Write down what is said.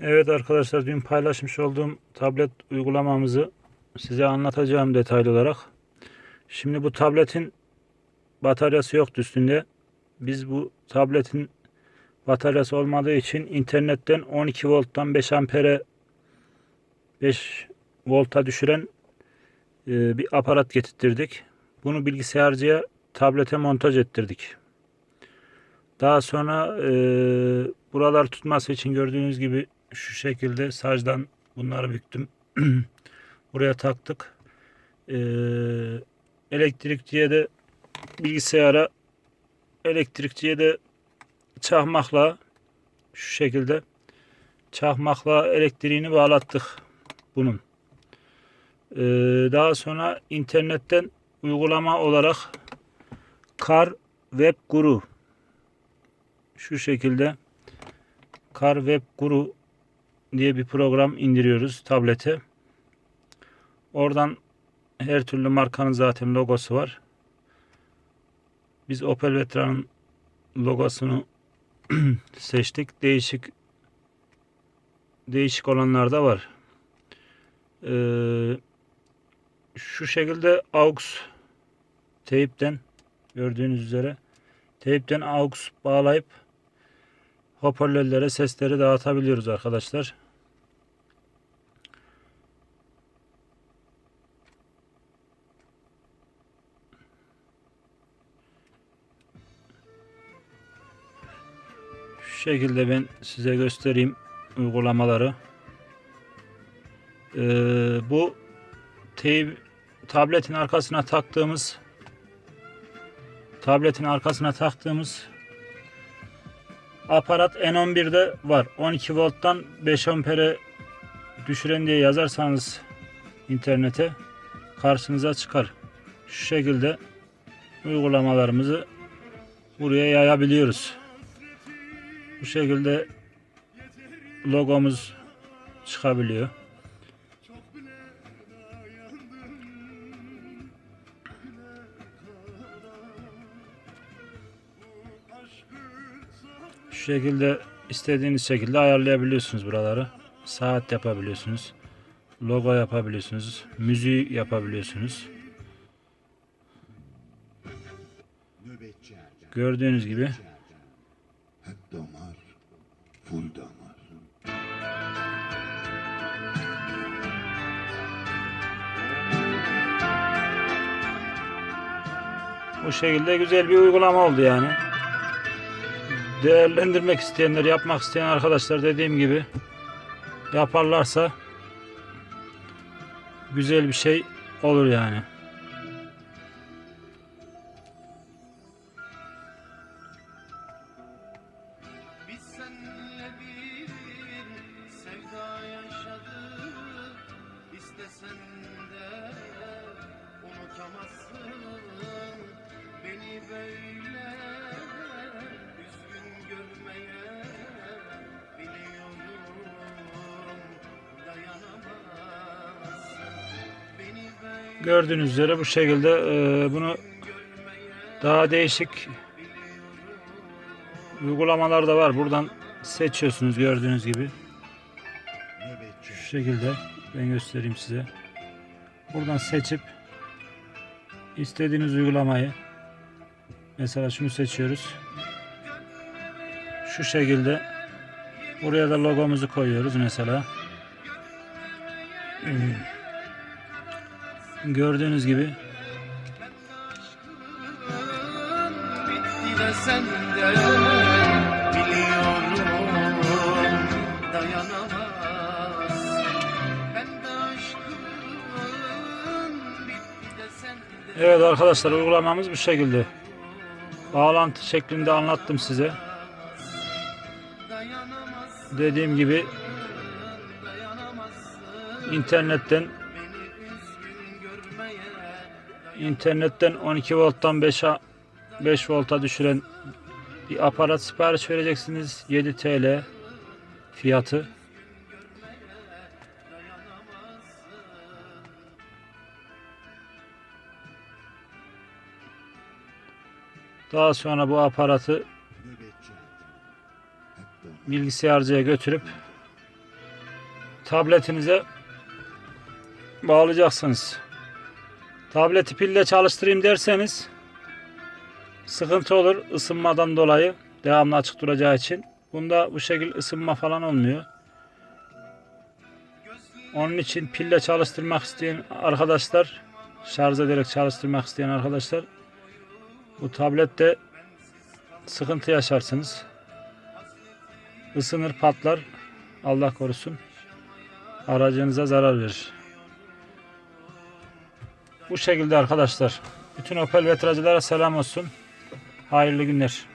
Evet arkadaşlar dün paylaşmış olduğum tablet uygulamamızı size anlatacağım detaylı olarak. Şimdi bu tabletin bataryası yoktu üstünde. Biz bu tabletin bataryası olmadığı için internetten 12 volttan 5 ampere 5 volta düşüren e, bir aparat getirttirdik. Bunu bilgisayarcıya tablete montaj ettirdik. Daha sonra e, buralar tutması için gördüğünüz gibi şu şekilde sacdan bunları büktüm. Buraya taktık. E, elektrikçiye de bilgisayara elektrikçiye de çakmakla şu şekilde çakmakla elektriğini bağlattık bunun. E, daha sonra internetten uygulama olarak Kar Web Guru şu şekilde Kar Web Guru diye bir program indiriyoruz tablete. Oradan her türlü markanın zaten logosu var. Biz Opel Veteran'ın logosunu seçtik. Değişik değişik olanlar da var. Ee, şu şekilde AUX teypten gördüğünüz üzere teypten AUX bağlayıp hoparlörlere sesleri dağıtabiliyoruz arkadaşlar. Şekilde ben size göstereyim uygulamaları. Ee, bu tabletin arkasına taktığımız tabletin arkasına taktığımız aparat N11'de var. 12 volttan 5 ampere düşüren diye yazarsanız internete karşınıza çıkar. Şu şekilde uygulamalarımızı buraya yayabiliyoruz. Bu şekilde logomuz çıkabiliyor. Şu şekilde istediğiniz şekilde ayarlayabiliyorsunuz buraları. Saat yapabiliyorsunuz. Logo yapabiliyorsunuz. Müziği yapabiliyorsunuz. Gördüğünüz gibi full damar. bu şekilde güzel bir uygulama oldu yani. Değerlendirmek isteyenler, yapmak isteyen arkadaşlar dediğim gibi yaparlarsa güzel bir şey olur yani. Biz seninle bir sevda yaşadık İstesen de unutamazsın. Beni böyle üzgün görmeye böyle Gördüğünüz üzere bu şekilde e, bunu daha değişik uygulamalar da var. Buradan seçiyorsunuz gördüğünüz gibi. Şu şekilde ben göstereyim size. Buradan seçip istediğiniz uygulamayı mesela şunu seçiyoruz. Şu şekilde buraya da logomuzu koyuyoruz mesela. Gördüğünüz gibi sen de Evet arkadaşlar uygulamamız bu şekilde. Bağlantı şeklinde anlattım size. Dediğim gibi internetten internetten 12 volttan 5 5 volta düşüren bir aparat sipariş vereceksiniz. 7 TL fiyatı. Daha sonra bu aparatı bilgisayarcıya götürüp tabletinize bağlayacaksınız. Tableti pille çalıştırayım derseniz sıkıntı olur ısınmadan dolayı devamlı açık duracağı için. Bunda bu şekil ısınma falan olmuyor. Onun için pille çalıştırmak isteyen arkadaşlar şarj ederek çalıştırmak isteyen arkadaşlar bu tablette sıkıntı yaşarsınız. Isınır patlar. Allah korusun. Aracınıza zarar verir. Bu şekilde arkadaşlar. Bütün Opel veteracılara selam olsun. Hayırlı günler.